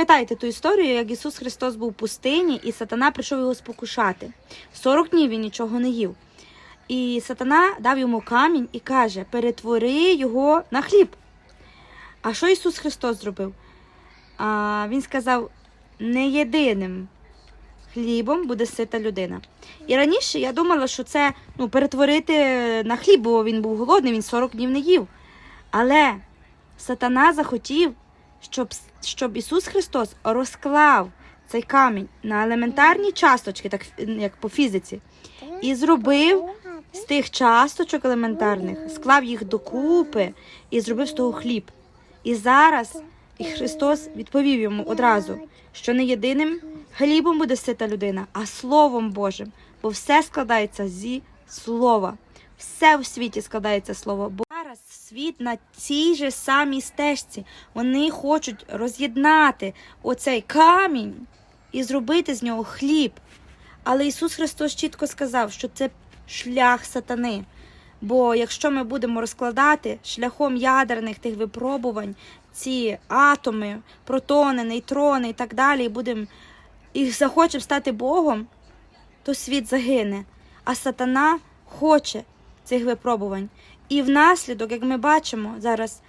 Пам'ятаєте ту історію, як Ісус Христос був в пустині, і сатана прийшов його спокушати. 40 днів він нічого не їв. І сатана дав йому камінь і каже: перетвори його на хліб. А що Ісус Христос зробив? А, Він сказав: не єдиним хлібом буде сита людина. І раніше я думала, що це ну, перетворити на хліб, бо він був голодний, він 40 днів не їв. Але сатана захотів, щоб, щоб Ісус Христос розклав цей камінь на елементарні часточки, так як по фізиці, і зробив з тих часточок елементарних, склав їх докупи і зробив з того хліб. І зараз і Христос відповів йому одразу, що не єдиним хлібом буде сита людина, а Словом Божим, бо все складається зі слова. Все у світі складається з слова. Бо зараз світ на цій же самій стежці. Вони хочуть роз'єднати оцей камінь і зробити з нього хліб. Але Ісус Христос чітко сказав, що це шлях сатани. Бо якщо ми будемо розкладати шляхом ядерних тих випробувань ці атоми, протони, нейтрони і так далі, і будемо і захочемо стати Богом, то світ загине. А сатана хоче цих випробувань. І внаслідок, як ми бачимо, зараз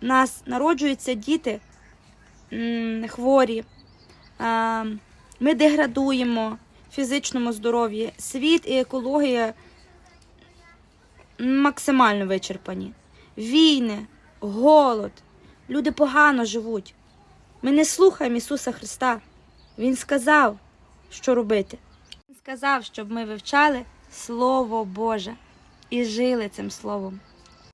нас народжуються діти хворі, ми деградуємо в фізичному здоров'ї, світ і екологія максимально вичерпані. Війни, голод, люди погано живуть. Ми не слухаємо Ісуса Христа. Він сказав, що робити. Він сказав, щоб ми вивчали Слово Боже і жили цим Словом.